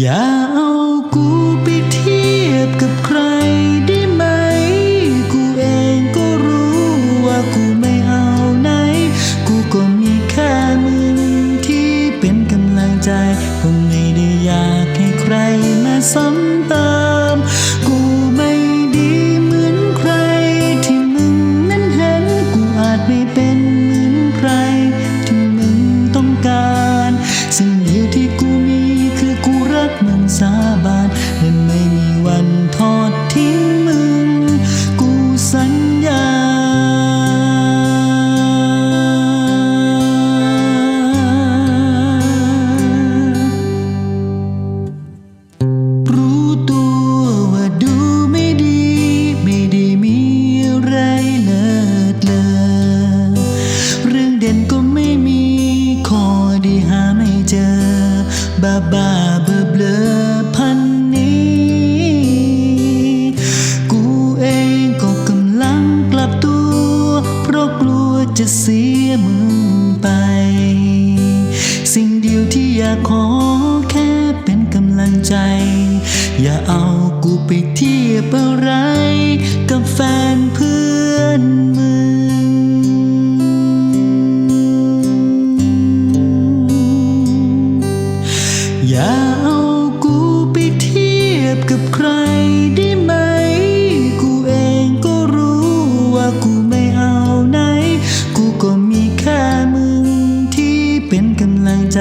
อย่าเอากูไปเทียบกับใครได้ไหม กูเองก็รู้ว่ากูไม่เอาไหน กูก็มีแค่มือที่เป็นกำลังใจคงไม่ได้อยากให้ใครมาซ้ำเติม หาไม่เจอ บ้าบ้าเบลเบลพันนี้ กูเองก็กำลังกลับตัว เพราะกลัวจะเสียมึงไป สิ่งเดียวที่อยากขอแค่เป็นกำลังใจ อย่าเอากูไปเทียบอะไรกับแฟน ใจ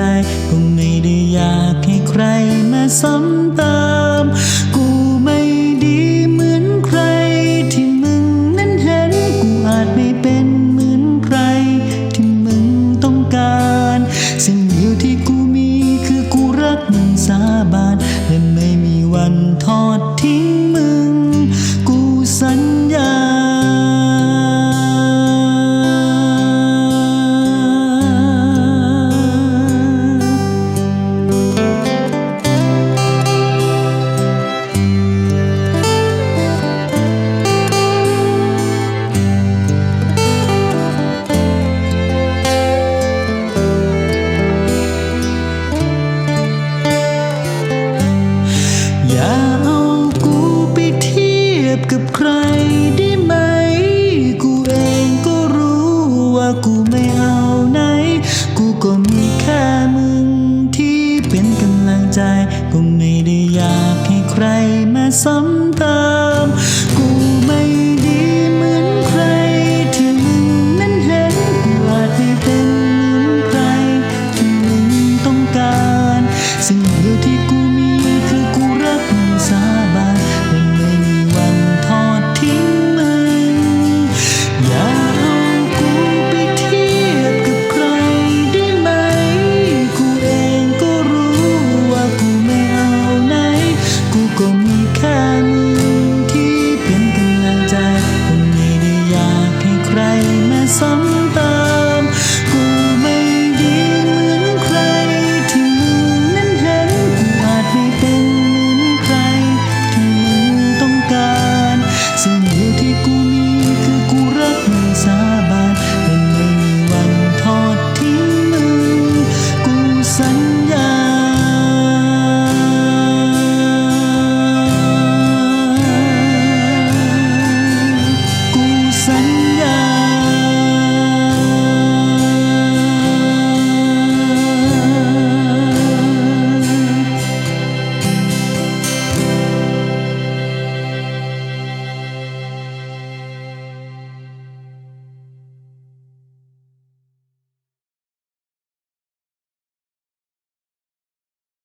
ก็ไม่ได้อยากให้ใครมาสนตา ใจ ก็ไม่ได้อยากให้ใครมาซ้ำ